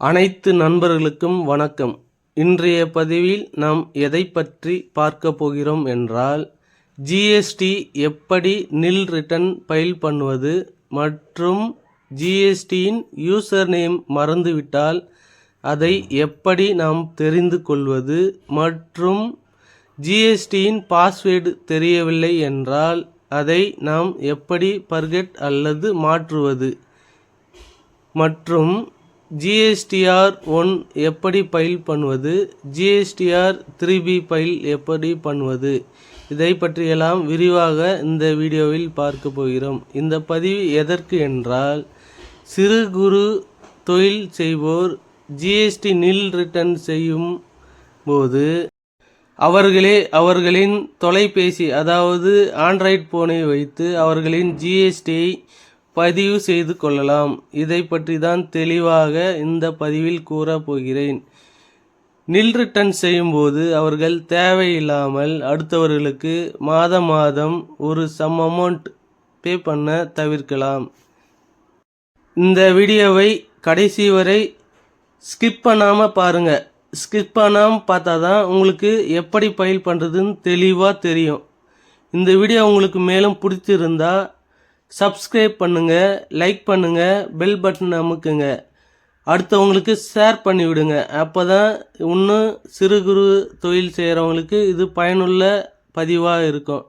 அனைத்து நண்பர்களுக்கும் வணக்கம். இன்றைய பதிவில் நாம் எதை பற்றி பார்க்க போகிறோம் என்றால் ஜிஎஸ்டி எப்படி நில் ரிட்டர்ன் ஃபைல் பண்ணுவது மற்றும் ஜிஎஸ்டியின் யூசர் நேம் மறந்துவிட்டால் அதை எப்படி நாம் தெரிந்து கொள்வது மற்றும் ஜிஎஸ்டியின் பாஸ்வேர்டு தெரியவில்லை என்றால் அதை நாம் எப்படி பர்கெட் அல்லது மாற்றுவது மற்றும் ஜிஎஸ்டிஆர் ஒன் எப்படி ஃபைல் பண்ணுவது? ஜிஎஸ்டிஆர் த்ரீ பி ஃபைல் எப்படி பண்ணுவது? இதை பற்றியெல்லாம் விரிவாக இந்த வீடியோவில் பார்க்க போகிறோம். இந்த பதிவு எதற்கு என்றால் சிறு குறு தொழில் செய்வோர் ஜிஎஸ்டி நில் ரிட்டர்ன் செய்யும் போது அவர்களே அவர்களின் தொலைபேசி அதாவது ஆண்ட்ராய்ட் போனை வைத்து அவர்களின் ஜிஎஸ்டியை பதிவு செய்து கொள்ளலாம். இதை பற்றி தான் தெளிவாக இந்த பதிவில் கூறப் போகிறேன். நில் ரிட்டர்ன் செய்யும்போது அவர்கள் தேவையில்லாமல் அடுத்தவர்களுக்கு மாதம் மாதம் ஒரு சம் அமௌண்ட் பே பண்ண தவிர்க்கலாம். இந்த வீடியோவை கடைசி வரை ஸ்கிப் பண்ணாமல் பாருங்கள் ஸ்கிப் பண்ணாமல் பார்த்தா தான் உங்களுக்கு எப்படி பயில் பண்ணுறதுன்னு தெளிவாக தெரியும். இந்த வீடியோ உங்களுக்கு மேலும் பிடிச்சிருந்தால் சப்ஸ்கிரைப் பண்ணுங்கள் லைக் பண்ணுங்கள் பெல் பட்டன் அமுக்குங்க. அடுத்தவங்களுக்கு ஷேர் பண்ணி விடுங்க அப்போ தான் இன்னும் சிறு குறு தொழில் செய்கிறவங்களுக்கு இது பயனுள்ள பதிவாக இருக்கும்.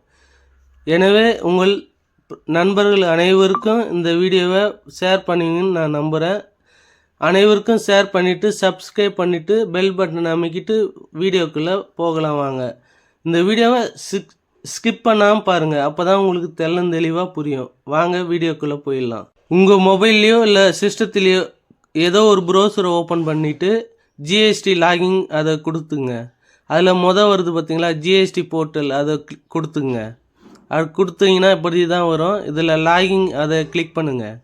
எனவே உங்கள் நண்பர்கள் அனைவருக்கும் இந்த வீடியோவை ஷேர் பண்ணுவீங்கன்னு நான் நம்புகிறேன் அனைவருக்கும் ஷேர் பண்ணிவிட்டு சப்ஸ்கிரைப் பண்ணிவிட்டு பெல் பட்டன் அமைக்கிட்டு வீடியோக்குள்ளே போகலாம் வாங்க. இந்த வீடியோவை சிக் ஸ்கிப் பண்ணாமல் பாருங்கள் அப்போ தான் உங்களுக்கு தெள்ளந்தெளிவாக புரியும். வாங்க வீடியோக்குள்ளே போயிடலாம். உங்கள் மொபைல்லையோ இல்லை சிஸ்டத்துலேயோ ஏதோ ஒரு ப்ரௌசரை ஓப்பன் பண்ணிவிட்டு ஜிஎஸ்டி லாகிங் அதை கொடுத்துங்க. அதில் மொதல் வருது பார்த்தீங்களா ஜிஎஸ்டி போர்ட்டல் அதை கொடுத்துங்க. அது கொடுத்தீங்கன்னா இப்படி தான் வரும். இதில் லாகிங் அதை கிளிக் பண்ணுங்கள்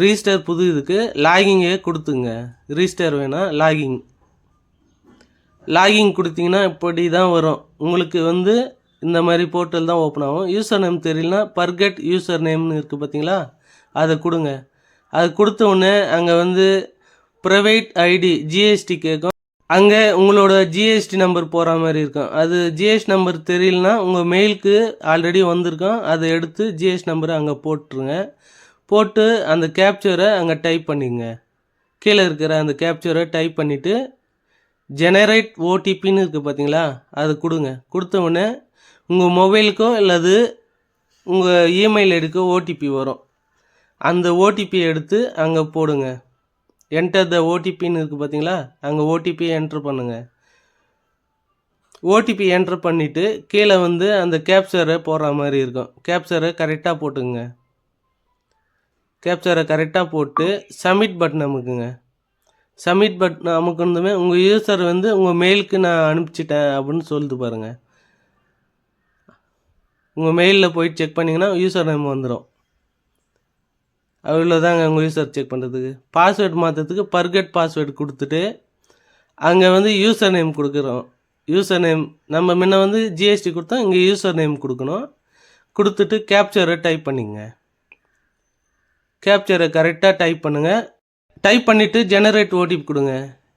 ரிஜிஸ்டர் புது இதுக்கு லாகிங்கே கொடுத்துங்க. ரிஜிஸ்டர் வேணால் லாகிங் லாகிங் கொடுத்தீங்கன்னா இப்படி தான் வரும். உங்களுக்கு வந்து இந்த மாதிரி போர்ட்டல் தான் ஓப்பன் ஆகும். யூசர் நேம் தெரியலனா பர்கெட் யூசர் நேம்னு இருக்குது பார்த்தீங்களா அதை கொடுங்க. அது கொடுத்த உடனே அங்கே வந்து ப்ரைவேட் ஐடி ஜிஎஸ்டி கேட்கும் அங்கே உங்களோட ஜிஎஸ்டி நம்பர் போகிற மாதிரி இருக்கும். அது ஜிஎஸ்டி நம்பர் தெரியலனா உங்கள் மெயிலுக்கு ஆல்ரெடி வந்திருக்கோம். அதை எடுத்து ஜிஎஸ்டி நம்பரை அங்கே போட்டுருங்க. போட்டு அந்த கேப்ச்சரை அங்கே டைப் பண்ணிங்க. கீழே இருக்கிற அந்த கேப்ச்சரை டைப் பண்ணிவிட்டு ஜெனரேட் ஓடிபின்னு இருக்குது பார்த்தீங்களா அது கொடுங்க. கொடுத்த உடனே உங்கள் மொபைலுக்கோ அல்லது உங்கள் இமெயில் ஐடிக்கோ ஓடிபி வரும். அந்த ஓடிபி எடுத்து அங்கே போடுங்க. என்டர் த ஓடிபின்னு இருக்குது பார்த்தீங்களா அங்கே ஓடிபி என்ட்ரு பண்ணுங்கள் ஓடிபி என்ட்ரு பண்ணிவிட்டு கீழே வந்து அந்த கேப்சரை போடுற மாதிரி இருக்கும். கேப்சரை கரெக்டாக போட்டுங்க கேப்சரை கரெக்டாக போட்டு சப்மிட் பட்டன் அமுக்குங்க. சப்மிட் பட்டன் அமுக்குனதுமே உங்கள் யூசர் வந்து உங்கள் மெயிலுக்கு நான் அனுப்பிச்சிட்டேன் அப்படின்னு சொல்லுது பாருங்கள் உங்கள் மெயிலில் போய் செக் பண்ணிங்கன்னா யூசர் நேம் வந்துடும் அவ்வளோதாங்க உங்கள் யூசர் செக் பண்ணுறதுக்கு பாஸ்வேர்டு மாற்றுறதுக்கு பர்கெட் பாஸ்வேர்டு கொடுத்துட்டு அங்கே வந்து யூசர் நேம் கொடுக்குறோம். யூசர் நேம் நம்ம முன்ன வந்து ஜிஎஸ்டி கொடுத்தோம் இங்கே யூசர் நேம் கொடுக்கணும். கொடுத்துட்டு கேப்ச்சரை டைப் பண்ணிங்க. கேப்ச்சரை கரெக்டாக டைப் பண்ணுங்கள் டைப் பண்ணிவிட்டு ஜெனரேட் ஓடிபி கொடுங்க.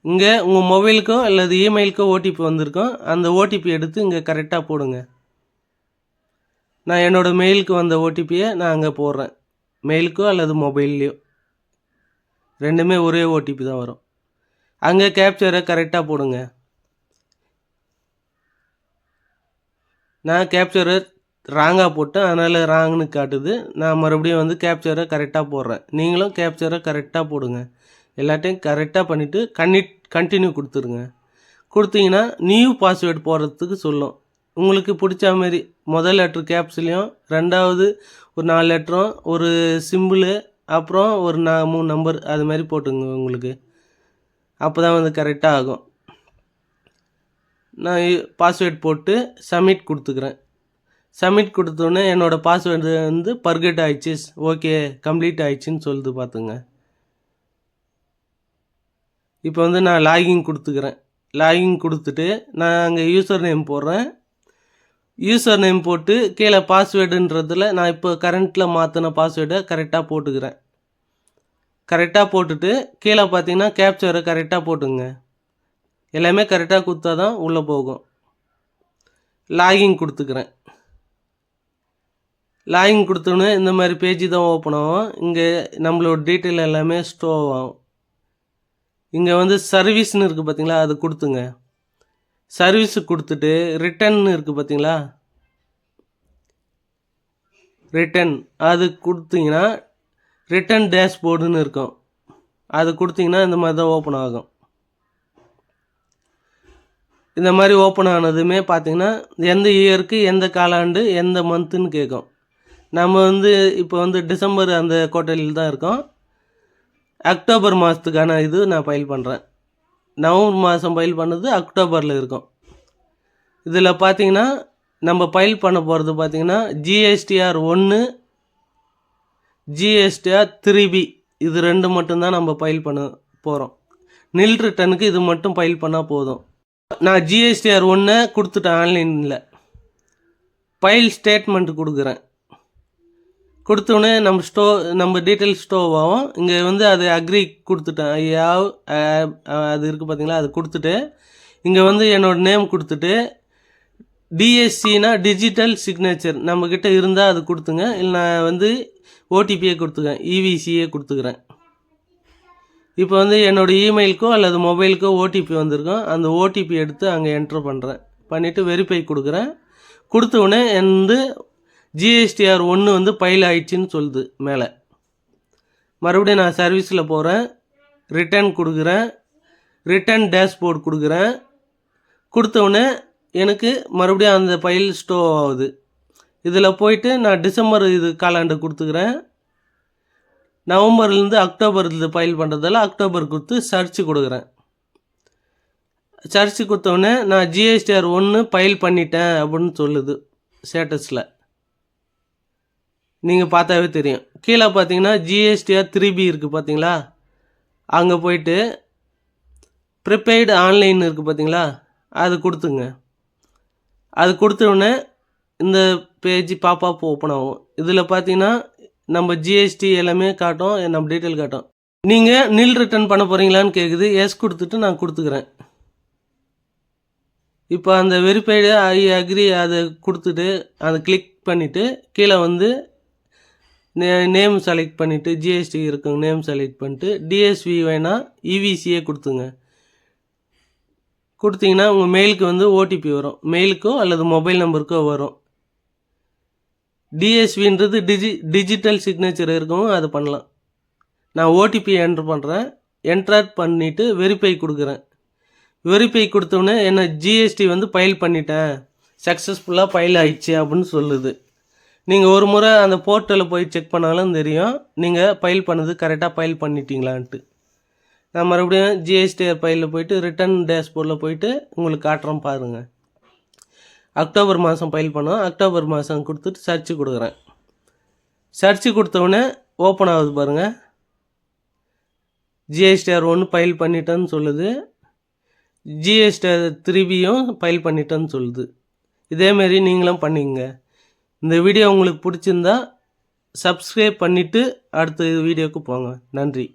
இங்கே உங்கள் மொபைலுக்கோ அல்லது இமெயிலுக்கோ ஓடிபி வந்திருக்கோம். அந்த ஓடிபி எடுத்து இங்கே கரெக்டாக போடுங்க. நான் என்னோடய மெயிலுக்கு வந்த ஓடிபியை நான் அங்கே போடுறேன். மெயிலுக்கோ அல்லது மொபைல்லையோ ரெண்டுமே ஒரே ஓடிபி தான் வரும். அங்கே கேப்ச்சரை கரெக்டாக போடுங்க. நான் கேப்சரை ராங்காக போட்டேன். அதனால் ராங்னு காட்டுது. நான் மறுபடியும் வந்து கேப்சரை கரெக்டாக போடுறேன். நீங்களும் கேப்சரை கரெக்டாக போடுங்க. எல்லாத்தையும் கரெக்டாக பண்ணிவிட்டு கன்னி கண்டினியூ கொடுத்துருங்க. கொடுத்தீங்கன்னா நியூ பாஸ்வேர்டு போடுறதுக்கு சொல்லும். உங்களுக்கு பிடிச்ச மாதிரி முதல் லெட்ரு கேப்ஸ்லேயும் ரெண்டாவது ஒரு நாலு லெட்டரும் ஒரு சிம்பிளு அப்புறம் ஒரு நா மூணு நம்பர் அது மாதிரி போட்டுங்க உங்களுக்கு. அப்போ தான் வந்து கரெக்டாக ஆகும். நான் பாஸ்வேர்ட் போட்டு சப்மிட் கொடுத்துக்கிறேன். சப்மிட் கொடுத்தோன்னே என்னோடய பாஸ்வேர்டு வந்து பர்கெட் ஆயிடுச்சு. ஓகே கம்ப்ளீட் ஆயிடுச்சுன்னு சொல்லுது பார்த்துங்க. இப்போ வந்து நான் லாகின் கொடுத்துக்கிறேன். லாகின் கொடுத்துட்டு நான் அங்கே யூசர் நேம் போடுறேன். யூசர் நேம் போட்டு கீழே பாஸ்வேர்டுன்றதில் நான் இப்போ கரண்ட்டில் மாற்றின பாஸ்வேர்டை கரெக்டாக போட்டுக்கிறேன். கரெக்டாக போட்டுட்டு கீழே பார்த்தீங்கன்னா கேப்சரை கரெக்டாக போட்டுங்க. எல்லாமே கரெக்டாக கொடுத்தா தான் உள்ளே போகும். லாகின் கொடுத்துக்கிறேன். லாகின் கொடுத்தோன்னே இந்த மாதிரி பேஜ் தான் ஓப்பன் ஆகும். இங்கே நம்மளோட டீட்டெயில் எல்லாமே ஸ்டோவ் ஆகும். இங்கே வந்து சர்வீஸ்னு இருக்குது பார்த்தீங்களா அது கொடுத்துங்க. சர்வீஸு கொடுத்துட்டு ரிட்டர்ன் இருக்குது பார்த்தீங்களா ரிட்டன் அது கொடுத்தீங்கன்னா ரிட்டன் டேஷ்போர்டுன்னு இருக்கும். அது கொடுத்தீங்கன்னா இந்த மாதிரி தான் ஓப்பன் ஆகும். இந்த மாதிரி ஓப்பன் ஆனதுமே பார்த்தீங்கன்னா எந்த இயருக்கு எந்த காலாண்டு எந்த மந்த்துன்னு கேட்கும் நம்ம வந்து இப்போ வந்து டிசம்பர் அந்த கோட்டையில் தான் இருக்கோம். அக்டோபர் மாதத்துக்கான இது நான் ஃபைல் பண்ணுறேன் நவம்பர் மாதம் பயில் பண்ணது அக்டோபரில் இருக்கும். இதில் பார்த்தீங்கன்னா நம்ம பயில் பண்ண போகிறது பார்த்தீங்கன்னா ஜிஎஸ்டிஆர் ஒன்று ஜிஎஸ்டிஆர் த்ரீ பி இது ரெண்டு மட்டும்தான் நம்ம பயில் பண்ண போகிறோம். நில் ரிட்டனுக்கு இது மட்டும் பயில் பண்ணால் போதும். நான் ஜிஎஸ்டிஆர் ஒன்று கொடுத்துட்டேன் ஆன்லைனில். ஃபைல் ஸ்டேட்மெண்ட் கொடுக்குறேன். கொடுத்தோடனே நம்ம ஸ்டோ நம்ம டீட்டெயில் ஸ்டோவ் ஆகும். இங்கே வந்து அது அக்ரி கொடுத்துட்டேன். ஐயா அது இருக்குது பார்த்தீங்களா அது கொடுத்துட்டு இங்கே வந்து என்னோடய நேம் கொடுத்துட்டு டிஎஸ்சினா டிஜிட்டல் சிக்னேச்சர் நம்மக்கிட்ட இருந்தால் அது கொடுத்துங்க. இல்லை நான் வந்து ஓடிபியே கொடுத்துக்கேன் இவிசியே கொடுத்துக்கிறேன். இப்போ வந்து என்னோடய இமெயிலுக்கோ அல்லது மொபைலுக்கோ ஓடிபி வந்திருக்கும். அந்த ஓடிபி எடுத்து அங்கே என்ட்ரு பண்ணுறேன் பண்ணிவிட்டு வெரிஃபை கொடுக்குறேன். கொடுத்த உடனே வந்து ஜிஎஸ்டிஆர் ஒன்று வந்து பைல் ஆயிடுச்சின்னு சொல்லுது மேலே. மறுபடியும் நான் சர்வீஸில் போகிறேன் ரிட்டர்ன் கொடுக்குறேன். ரிட்டர்ன் டேஷ்போர்ட் கொடுக்குறேன். கொடுத்தவுடனே எனக்கு மறுபடியும் அந்த ஃபைல் ஸ்டோ ஆகுது. இதில் போயிட்டு நான் டிசம்பர் இது காலாண்டு கொடுத்துக்கிறேன். நவம்பர்லேருந்து அக்டோபர் இது ஃபைல் பண்ணுறதால அக்டோபர் கொடுத்து சர்ச்சு கொடுக்குறேன். சர்ச்சு கொடுத்தவுடனே நான் ஜிஎஸ்டிஆர் ஒன்று ஃபைல் பண்ணிட்டேன் அப்படின்னு சொல்லுது ஸ்டேட்டஸில் நீங்கள் பார்த்தாவே தெரியும். கீழே பார்த்தீங்கன்னா ஜிஎஸ்டிஆர் த்ரீ பி இருக்குது பார்த்தீங்களா? அங்கே போயிட்டு ப்ரிப்பெய்டு ஆன்லைன் இருக்குது பார்த்தீங்களா? அது கொடுத்துங்க அது கொடுத்தோடனே இந்த பேஜ் பாப்பாப் ஓப்பன் ஆகும். இதில் பார்த்தீங்கன்னா நம்ம ஜிஎஸ்டி எல்லாமே காட்டும் நம்ம டீட்டெயில் காட்டும். நீங்கள் நில் ரிட்டர்ன் பண்ண போகிறீங்களான்னு கேட்குது எஸ் கொடுத்துட்டு நான் கொடுத்துக்கிறேன். இப்போ அந்த வெரிஃபைடு ஐ அக்ரி அதை கொடுத்துட்டு அதை கிளிக் பண்ணிவிட்டு கீழே வந்து நே நேம் செலக்ட் பண்ணிவிட்டு ஜிஎஸ்டி இருக்குங்க நேம் செலக்ட் பண்ணிட்டு டிஎஸ்வி வேணால் இவிசியே கொடுத்துங்க. கொடுத்தீங்கன்னா உங்கள் மெயிலுக்கு வந்து ஓடிபி வரும். மெயிலுக்கோ அல்லது மொபைல் நம்பருக்கோ வரும். டிஎஸ்வின்றது டிஜி டிஜிட்டல் சிக்னேச்சர் இருக்கவும் அதை பண்ணலாம். நான் ஓடிபி என்ட்ரு பண்ணுறேன் என்ட்ரர் பண்ணிவிட்டு வெரிஃபை கொடுக்குறேன். வெரிஃபை கொடுத்தோடனே என்ன ஜிஎஸ்டி வந்து ஃபைல் பண்ணிட்டேன். சக்ஸஸ்ஃபுல்லாக ஃபைல் ஆயிடுச்சு அப்படின்னு சொல்லுது. நீங்கள் ஒரு முறை அந்த போர்ட்டலில் போய் செக் பண்ணாலும் தெரியும். நீங்கள் ஃபைல் பண்ணது கரெக்டாக ஃபைல் பண்ணிட்டீங்களான்ட்டு. நான் மறுபடியும் ஜிஎஸ்டிஆர் ஃபைலில் போயிட்டு ரிட்டர்ன் டேஷ்போர்டில் போயிட்டு உங்களுக்கு காட்டுறோம் பாருங்கள் அக்டோபர் மாதம் ஃபைல் பண்ணோம். அக்டோபர் மாதம் கொடுத்துட்டு சர்ச்சு கொடுக்குறேன். சர்ச்சு கொடுத்தவுடனே ஓப்பன் ஆகுது பாருங்கள் ஜிஎஸ்டிஆர் ஒன்று ஃபைல் பண்ணிட்டேன்னு சொல்லுது. ஜிஎஸ்டிஆர் த்ரீபியும் ஃபைல் பண்ணிட்டேன்னு சொல்லுது. இதேமாரி நீங்களும் பண்ணிங்க இந்த வீடியோ உங்களுக்கு பிடிச்சிருந்தா சப்ஸ்கிரைப் பண்ணிவிட்டு அடுத்த வீடியோவுக்கு போங்க. நன்றி.